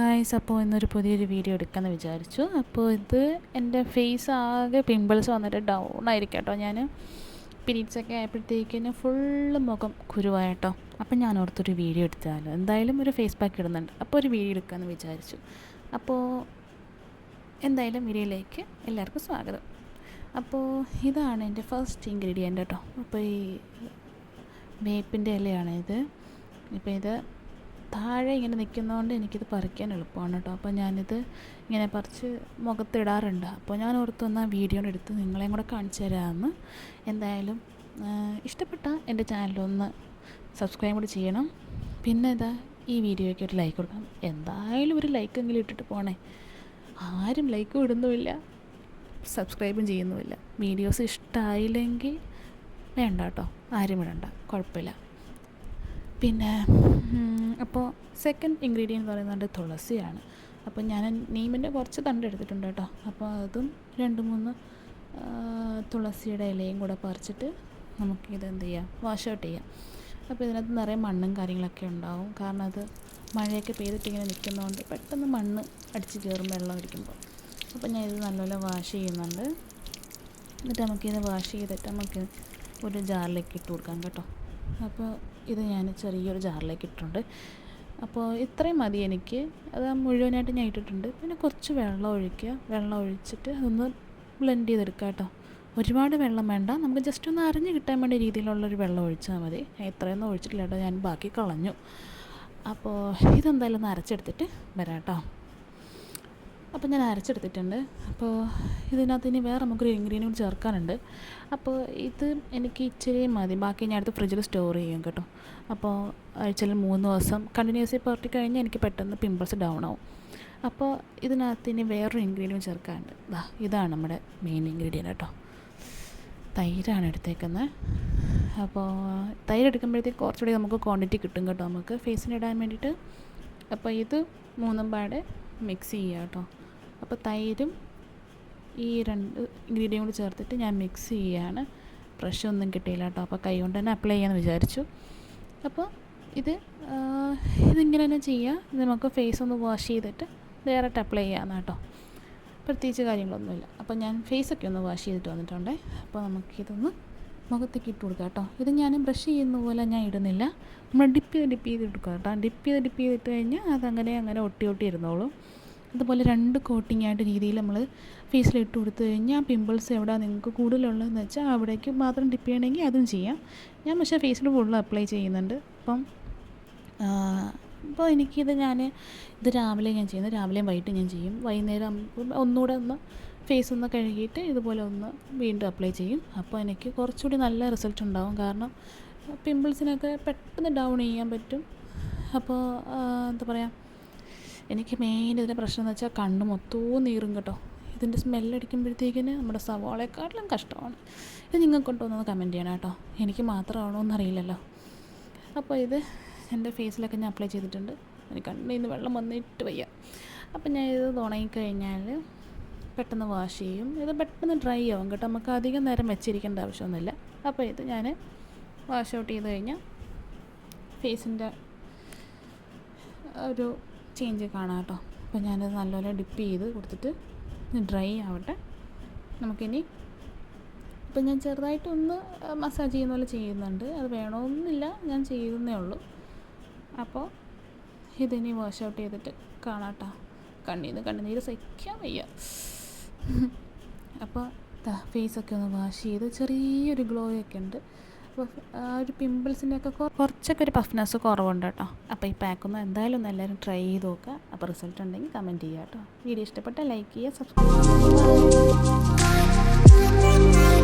Guys അപ്പോൾ ഇന്നൊരു പുതിയൊരു വീഡിയോ എടുക്കാമെന്ന് വിചാരിച്ചു. അപ്പോൾ ഇത് എന്റെ ഫേസ് ആകെ പിമ്പിൾസ് വന്നിട്ട് ഡൗൺ ആയിരിക്കും കേട്ടോ ഞാൻ പീരീഡ്സൊക്കെ ആയപ്പോഴത്തേക്കിന് ഫുള്ള് മുഖം കുരുവായിട്ടോ. അപ്പം ഞാൻ ഓർത്തൊരു വീഡിയോ എടുത്താലോ എന്തായാലും ഒരു ഫേസ് പാക്ക് ഇടുന്നുണ്ട്. അപ്പോൾ ഒരു വീഡിയോ എടുക്കാമെന്ന് വിചാരിച്ചു. അപ്പോൾ എന്തായാലും വീഡിയോയിലേക്ക് എല്ലാവർക്കും സ്വാഗതം. അപ്പോൾ ഇതാണ് എന്റെ ഫസ്റ്റ് ഇൻഗ്രീഡിയന്റ് കേട്ടോ. അപ്പോൾ ഈ വേപ്പിന്റെ ഇലയാണ് ഇത്. ഇപ്പോൾ ഇത് താഴെ ഇങ്ങനെ നിൽക്കുന്നതുകൊണ്ട് എനിക്കിത് പറിക്കാൻ എളുപ്പമാണ് കേട്ടോ. അപ്പോൾ ഞാനിത് ഇങ്ങനെ പറിച്ച് മുഖത്തിടാറുണ്ട്. അപ്പോൾ ഞാൻ ഓർത്ത് വന്ന വീഡിയോ എടുത്ത് നിങ്ങളെയും കൂടെ കാണിച്ചു തരാമെന്ന് എന്തായാലും ഇഷ്ടപ്പെട്ട എന്റെ ചാനലൊന്ന് സബ്സ്ക്രൈബ് കൂടി ചെയ്യണം. പിന്നെ ഇതാ ഈ വീഡിയോയ്ക്ക് ഒരു ലൈക്ക് കൊടുക്കണം. എന്തായാലും ഒരു ലൈക്കെങ്കിലും ഇട്ടിട്ട് പോണേ. ആരും ലൈക്ക് ഇടുന്നുമില്ല. സബ്സ്ക്രൈബും ചെയ്യുന്നുമില്ല. വീഡിയോസ് ഇഷ്ടമായില്ലെങ്കിൽ വേണ്ട കേട്ടോ. ആരും ഇടണ്ട. കുഴപ്പമില്ല. പിന്നെ അപ്പോൾ സെക്കൻഡ് ഇൻഗ്രീഡിയന്റ് എന്ന് പറയുന്നത് തുളസിയാണ്. അപ്പോൾ ഞാൻ നീമിന്റെ കുറച്ച് തണ്ട് എടുത്തിട്ടുണ്ട് കേട്ടോ. അപ്പോൾ അതും രണ്ട് മൂന്ന് തുളസിയുടെ ഇലയും കൂടെ പറിച്ചിട്ട് നമുക്കിത് എന്ത് ചെയ്യാം? വാഷ് ഔട്ട് ചെയ്യാം. അപ്പോൾ ഇതിനകത്ത് നിറയെ മണ്ണും കാര്യങ്ങളൊക്കെ ഉണ്ടാവും. കാരണം അത് മഴയൊക്കെ പെയ്തിട്ട് ഇങ്ങനെ നിൽക്കുന്നതുകൊണ്ട് പെട്ടെന്ന് മണ്ണ് അടിച്ച് കയറും വെള്ളം അടിക്കുമ്പോൾ അപ്പോൾ ഞാൻ ഇത് നല്ലപോലെ വാഷ് ചെയ്യുന്നുണ്ട്. എന്നിട്ട് നമുക്കിത് വാഷ് ചെയ്തിട്ട് നമുക്ക് ഒരു ജാറിലേക്ക് ഇട്ട് കൊടുക്കാം കേട്ടോ. അപ്പോൾ ഇത് ഞാൻ ചെറിയൊരു ജാറിലേക്ക് ഇട്ടിട്ടുണ്ട്. അപ്പോൾ ഇത്രയും മതി എനിക്ക്. അത് മുഴുവനായിട്ട് ഞാൻ ഇട്ടിട്ടുണ്ട്. പിന്നെ കുറച്ച് വെള്ളം ഒഴിക്കുക. വെള്ളം ഒഴിച്ചിട്ട് അതൊന്ന് ബ്ലെൻഡ് ചെയ്തെടുക്കുക കേട്ടോ. ഒരുപാട് വെള്ളം വേണ്ട. നമുക്ക് ജസ്റ്റ് ഒന്ന് അരിഞ്ഞ് കിട്ടാൻ വേണ്ടി രീതിയിലുള്ളൊരു വെള്ളം ഒഴിച്ചാൽ മതി. ഇത്രയൊന്നും ഒഴിച്ചിട്ടില്ല കേട്ടോ. ഞാൻ ബാക്കി കളഞ്ഞു. അപ്പോൾ ഇതെന്തായാലും ഒന്ന് അരച്ചെടുത്തിട്ട് വരാം കേട്ടോ. അപ്പോൾ ഞാൻ അരച്ചെടുത്തിട്ടുണ്ട്. അപ്പോൾ ഇതിനകത്ത് ഇനി വേറെ നമുക്കൊരു ഇൻഗ്രീഡിയന്റ് ചേർക്കാനുണ്ട്. അപ്പോൾ ഇത് എനിക്ക് ഇച്ചിരി മതി. ബാക്കി ഞാൻ അടുത്ത് ഫ്രിഡ്ജിൽ സ്റ്റോർ ചെയ്യും കേട്ടോ. അപ്പോൾ ആഴ്ചയിൽ മൂന്ന് ദിവസം കണ്ടിന്യൂസ് പുരട്ടി കഴിഞ്ഞാൽ എനിക്ക് പെട്ടെന്ന് പിമ്പിൾസ് ഡൗൺ ആവും. അപ്പോൾ ഇതിനകത്ത് ഇനി വേറൊരു ഇൻഗ്രീഡിയന്റ് ചേർക്കാനുണ്ട്. ദാ ഇതാണ് നമ്മുടെ മെയിൻ ഇൻഗ്രീഡിയന്റ് കേട്ടോ. തൈരാണ് എടുത്തേക്കുന്നത്. അപ്പോൾ തൈര് എടുക്കുമ്പോഴത്തേക്ക് കുറച്ചുകൂടി നമുക്ക് ക്വാണ്ടിറ്റി കിട്ടും കേട്ടോ നമുക്ക്. ഫേസിന് ഇടാൻ വേണ്ടിയിട്ട്. അപ്പോൾ ഇത് മൂന്നും പാടെ മിക്സ് ചെയ്യുക കേട്ടോ. അപ്പോൾ തൈരും ഈ രണ്ട് ഇൻഗ്രീഡിയൻ കൂടി ചേർത്തിട്ട് ഞാൻ മിക്സ് ചെയ്യുകയാണ് ബ്രഷ് ഒന്നും കിട്ടിയില്ല കേട്ടോ. അപ്പോൾ കൈ കൊണ്ട് തന്നെ അപ്ലൈ ചെയ്യാമെന്ന് വിചാരിച്ചു. അപ്പോൾ ഇത് ഇതിങ്ങനെ തന്നെ ചെയ്യുക. നമുക്ക് ഫേസ് ഒന്ന് വാഷ് ചെയ്തിട്ട് ഡയറക്റ്റ് അപ്ലൈ ചെയ്യാമെന്ന് കേട്ടോ. പ്രത്യേകിച്ച് കാര്യങ്ങളൊന്നുമില്ല. അപ്പോൾ ഞാൻ ഫേസൊക്കെ ഒന്ന് വാഷ് ചെയ്തിട്ട് വന്നിട്ടുണ്ടേ. അപ്പോൾ നമുക്കിതൊന്ന് മുഖത്തേക്ക് ഇട്ട് കൊടുക്കാം കേട്ടോ. ഇത് ഞാൻ ബ്രഷ് ചെയ്യുന്ന പോലെ ഞാൻ ഇടുന്നില്ല. നമ്മൾ ഡിപ്പ് ചെയ്ത് ഡിപ്പ് ചെയ്ത് എടുക്കുക കേട്ടോ. ഡിപ്പ് ചെയ്ത് ഡിപ്പ് ചെയ്തിട്ട് കഴിഞ്ഞാൽ അതങ്ങനെ അങ്ങനെ ഒട്ടി ഒട്ടി ഇരുന്നോളും. അതുപോലെ രണ്ട് കോട്ടിംഗ് ആയിട്ട് രീതിയിൽ നമ്മൾ ഫേസിൽ ഇട്ട് കൊടുത്തു കഴിഞ്ഞാൽ പിമ്പിൾസ് എവിടെ നിങ്ങൾക്ക് കൂടുതലുള്ളതെന്ന് വെച്ചാൽ അവിടേക്ക് മാത്രം ഡിപ്പ് ചെയ്യണമെങ്കിൽ അതും ചെയ്യാം. ഞാൻ പക്ഷേ ഫേസിൽ ഫുള്ള് അപ്ലൈ ചെയ്യുന്നുണ്ട്. അപ്പം അപ്പോൾ എനിക്കിത് ഞാൻ ഇത് രാവിലെ ഞാൻ ചെയ്യുന്നത് രാവിലെയും വൈകിട്ട് ഞാൻ ചെയ്യും. വൈകുന്നേരം ഒന്നുകൂടെ ഒന്ന് ഫേസ് ഒന്ന് കഴുകിയിട്ട് ഇതുപോലെ ഒന്ന് വീണ്ടും അപ്ലൈ ചെയ്യും. അപ്പോൾ എനിക്ക് കുറച്ചുകൂടി നല്ല റിസൾട്ട് ഉണ്ടാവും. കാരണം പിമ്പിൾസിനൊക്കെ പെട്ടെന്ന് ഡൗൺ ചെയ്യാൻ പറ്റും. അപ്പോൾ എന്താ പറയുക എനിക്ക് മെയിൻ ഇതിന്റെ പ്രശ്നം എന്ന് വെച്ചാൽ കണ്ണ് മൊത്തവും നീറും കേട്ടോ. ഇതിന്റെ സ്മെല്ലടിക്കുമ്പോഴത്തേക്കിന് നമ്മുടെ സവാളയെക്കാട്ടിലും കഷ്ടമാണ്. ഇത് നിങ്ങൾക്ക് ഒന്ന് കമന്റ് ചെയ്യണം കേട്ടോ. എനിക്ക് മാത്രമാണോ എന്നറിയില്ലല്ലോ. അപ്പോൾ ഇത് എന്റെ ഫേസിലൊക്കെ ഞാൻ അപ്ലൈ ചെയ്തിട്ടുണ്ട്. എനിക്ക് കണ്ണിൽ നിന്ന് വെള്ളം വന്നിട്ട് വയ്യ. അപ്പം ഞാൻ ഇത് ഉണങ്ങിക്കഴിഞ്ഞാൽ പെട്ടെന്ന് വാഷ് ചെയ്യും. ഇത് പെട്ടെന്ന് ഡ്രൈ ആവും കേട്ടോ. നമുക്ക് അധികം നേരം വെച്ചിരിക്കേണ്ട ആവശ്യമൊന്നുമില്ല. അപ്പോൾ ഇത് ഞാൻ വാഷ് ഔട്ട് ചെയ്ത് കഴിഞ്ഞാൽ ഫേസിന്റെ ഒരു ചേഞ്ച് കാണാം കേട്ടോ. അപ്പോൾ ഞാനത് നല്ലപോലെ ഡിപ്പ് ചെയ്ത് കൊടുത്തിട്ട് ഡ്രൈ ആവട്ടെ. നമുക്കിനി ഇപ്പം ഞാൻ ചെറുതായിട്ടൊന്ന് മസാജ് ചെയ്യുന്ന പോലെ ചെയ്യുന്നുണ്ട്. അത് വേണമെന്നില്ല ഞാൻ ചെയ്യുന്നേ ഉള്ളൂ. അപ്പോൾ ഇതിനി വാഷ് ഔട്ട് ചെയ്തിട്ട് കാണാട്ടോ കണ്ണീന്ന് കണ്ണുനീര് സഹിക്കാൻ വയ്യ. അപ്പോൾ ഫേസൊക്കെ ഒന്ന് വാഷ് ചെയ്ത് ചെറിയൊരു ഗ്ലോ ഒക്കെ ഉണ്ട്. ആ ഒരു പിമ്പിൾസിന്റെ ഒക്കെ കുറച്ചൊക്കെ ഒരു പഫ്നെസ് കുറവുണ്ട് കേട്ടോ. അപ്പോൾ ഈ പാക്കൊന്ന് എന്തായാലും ഒന്ന് എല്ലാവരും ട്രൈ ചെയ്ത് നോക്കുക. അപ്പോൾ റിസൾട്ട് ഉണ്ടെങ്കിൽ കമന്റ് ചെയ്യുക കേട്ടോ. വീഡിയോ ഇഷ്ടപ്പെട്ട ലൈക്ക് ചെയ്യുക സബ്സ്ക്രൈബ് ചെയ്യുക.